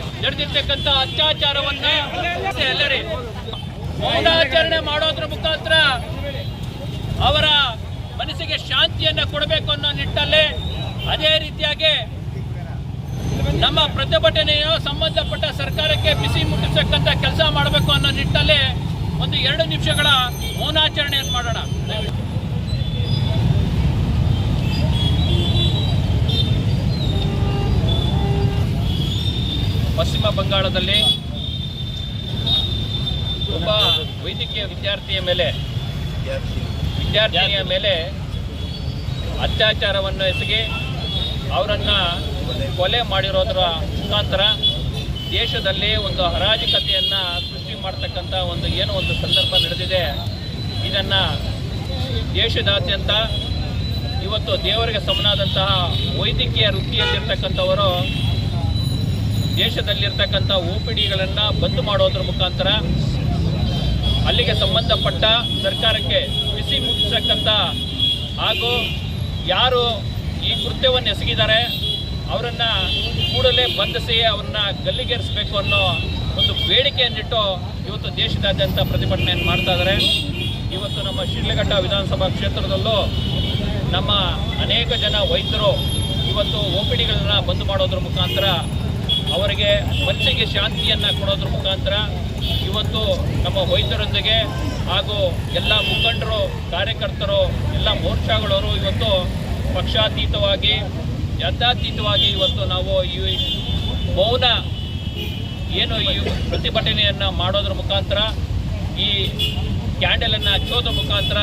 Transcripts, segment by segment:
ಆಗಿರ್ತಕ್ಕಂಥ ಅತ್ಯಾಚಾರವನ್ನೇ ಎಲ್ಲರಿ ಮೌನಾಚರಣೆ ಮಾಡೋದ್ರ ಮುಖಾಂತರ ಅವರ ಮನಸ್ಸಿಗೆ ಶಾಂತಿಯನ್ನ ಕೊಡಬೇಕು ಅನ್ನೋ ನಿಟ್ಟಲ್ಲಿ ಅದೇ ರೀತಿಯಾಗಿ ನಮ್ಮ ಪ್ರತಿಭಟನೆಯು ಸಂಬಂಧಪಟ್ಟ ಸರ್ಕಾರಕ್ಕೆ ಬಿಸಿ ಮುಟ್ಟಿಸತಕ್ಕಂಥ ಕೆಲಸ ಮಾಡಬೇಕು ಅನ್ನೋ ನಿಟ್ಟಲ್ಲಿ ಒಂದು ಎರಡು ನಿಮಿಷಗಳ ಮೌನಾಚರಣೆಯನ್ನು ಮಾಡೋಣ. ಪಶ್ಚಿಮ ಬಂಗಾಳದಲ್ಲಿ ಒಬ್ಬ ವೈದ್ಯಕೀಯ ವಿದ್ಯಾರ್ಥಿಯ ಮೇಲೆ ವಿದ್ಯಾರ್ಥಿನಿಯ ಮೇಲೆ ಅತ್ಯಾಚಾರವನ್ನು ಎಸಗಿ ಅವರನ್ನು ಕೊಲೆ ಮಾಡಿರೋದರ ಮುಖಾಂತರ ದೇಶದಲ್ಲಿ ಒಂದು ಹರಾಜಕತೆಯನ್ನು ಸೃಷ್ಟಿ ಮಾಡ್ತಕ್ಕಂಥ ಒಂದು ಏನೋ ಒಂದು ಸಂದರ್ಭ ನಡೆದಿದೆ. ಇದನ್ನು ದೇಶದಾದ್ಯಂತ ಇವತ್ತು ದೇವರಿಗೆ ಸಮನಾದಂತಹ ವೈದ್ಯಕೀಯ ವೃತ್ತಿಯಲ್ಲಿರ್ತಕ್ಕಂಥವರು ದೇಶದಲ್ಲಿರ್ತಕ್ಕಂಥ ಓ ಪಿ ಡಿಗಳನ್ನು ಬಂದ್ ಮಾಡೋದ್ರ ಮುಖಾಂತರ ಅಲ್ಲಿಗೆ ಸಂಬಂಧಪಟ್ಟ ಸರ್ಕಾರಕ್ಕೆ ಬಿಸಿ ಮುಟ್ಟಿಸಕ್ಕಂಥ ಹಾಗೂ ಯಾರು ಈ ಕೃತ್ಯವನ್ನು ಎಸಗಿದ್ದಾರೆ, ಅವರನ್ನು ಕೂಡಲೇ ಬಂಧಿಸಿ ಅವ್ರನ್ನ ಗಲ್ಲಿಗೇರಿಸಬೇಕು ಅನ್ನೋ ಒಂದು ಬೇಡಿಕೆಯನ್ನಿಟ್ಟು ಇವತ್ತು ದೇಶದಾದ್ಯಂತ ಪ್ರತಿಭಟನೆಯನ್ನು ಮಾಡ್ತಾ ಇದ್ದಾರೆ. ಇವತ್ತು ನಮ್ಮ ಶಿಡ್ಲಘಟ್ಟ ವಿಧಾನಸಭಾ ಕ್ಷೇತ್ರದಲ್ಲೂ ನಮ್ಮ ಅನೇಕ ಜನ ವೈದ್ಯರು ಇವತ್ತು ಓ ಪಿ ಡಿಗಳನ್ನು ಬಂದ್ ಮಾಡೋದ್ರ ಮುಖಾಂತರ ಅವರಿಗೆ ಮನಸ್ಸಿಗೆ ಶಾಂತಿಯನ್ನು ಕೊಡೋದ್ರ ಮುಖಾಂತರ ಇವತ್ತು ನಮ್ಮ ವೈದ್ಯರೊಂದಿಗೆ ಹಾಗೂ ಎಲ್ಲ ಮುಖಂಡರು, ಕಾರ್ಯಕರ್ತರು, ಎಲ್ಲ ಮೋರ್ಚಾಗಳವರು ಇವತ್ತು ಪಕ್ಷಾತೀತವಾಗಿ, ಯಥಾತೀತವಾಗಿ ಇವತ್ತು ನಾವು ಈ ಮೌನ ಏನು ಈ ಪ್ರತಿಭಟನೆಯನ್ನು ಮಾಡೋದ್ರ ಮುಖಾಂತರ, ಈ ಕ್ಯಾಂಡಲನ್ನು ಹಚ್ಚೋದ್ರ ಮುಖಾಂತರ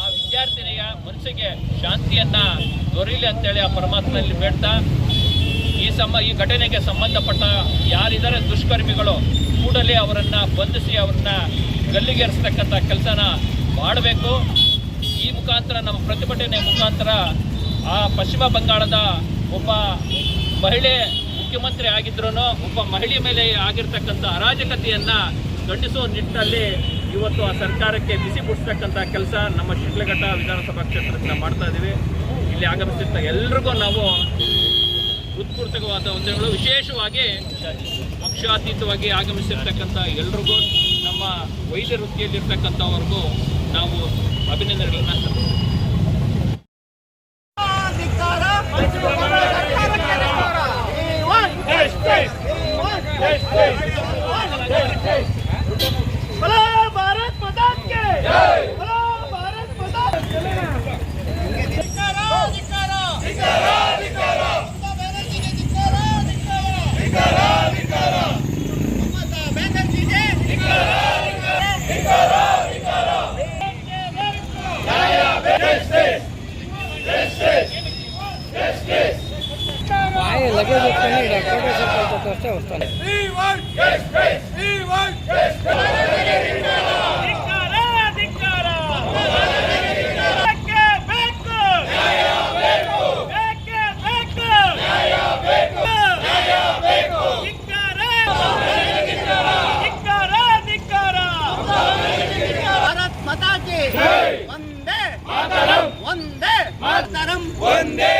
ಆ ವಿದ್ಯಾರ್ಥಿನಿಯ ಮನಸ್ಸಿಗೆ ಶಾಂತಿಯನ್ನು ದೊರೀಲಿ ಅಂತೇಳಿ ಆ ಪರಮಾತ್ಮನಲ್ಲಿ ಬೇಡ್ತಾ ಈ ಸಮ, ಈ ಘಟನೆಗೆ ಸಂಬಂಧಪಟ್ಟ ಯಾರಿದ್ದಾರೆ ದುಷ್ಕರ್ಮಿಗಳು ಕೂಡಲೇ ಅವರನ್ನು ಬಂಧಿಸಿ ಅವರನ್ನ ಗಲ್ಲಿಗೇರಿಸ್ತಕ್ಕಂಥ ಕೆಲಸನ ಮಾಡಬೇಕು. ಈ ಮುಖಾಂತರ, ನಮ್ಮ ಪ್ರತಿಭಟನೆ ಮುಖಾಂತರ ಆ ಪಶ್ಚಿಮ ಬಂಗಾಳದ ಒಬ್ಬ ಮಹಿಳೆ ಮುಖ್ಯಮಂತ್ರಿ ಆಗಿದ್ರು ಒಬ್ಬ ಮಹಿಳೆ ಮೇಲೆ ಆಗಿರ್ತಕ್ಕಂಥ ಅರಾಜಕತೆಯನ್ನು ಖಂಡಿಸುವ ನಿಟ್ಟಿನಲ್ಲಿ ಇವತ್ತು ಆ ಸರ್ಕಾರಕ್ಕೆ ಬಿಸಿ ಬಿಡಿಸ್ತಕ್ಕಂಥ ಕೆಲಸ ನಮ್ಮ ಶಿಡ್ಲಘಟ್ಟ ವಿಧಾನಸಭಾ ಕ್ಷೇತ್ರದಿಂದ ಮಾಡ್ತಾ ಇದ್ದೀವಿ ಇಲ್ಲಿ ಆಗಮಿಸಿದ ಎಲ್ರಿಗೂ ನಾವು ಹೃತ್ಪೂರ್ವಕವಾದ ವಂದನೆಗಳು ವಿಶೇಷವಾಗಿ ಪಕ್ಷಾತೀತವಾಗಿ ಆಗಮಿಸಿರ್ತಕ್ಕಂಥ ಎಲ್ರಿಗೂ ನಮ್ಮ ವೈದ್ಯ ವೃತ್ತಿಯಲ್ಲಿರ್ತಕ್ಕಂಥವ್ರಿಗೂ ನಾವು ಅಭಿನಂದನೆಗಳನ್ನು ಸಲ್ಲಿಸ್ತೀವಿ. ಧಿಕ್ಕಾರ ಧಿಕ್ಕಾರ ಭಾರತ್ ಮಾತಾ ಕಿ ವಂದೇ ವಂದೇ ಮಾತರಂ. ವಂದೇ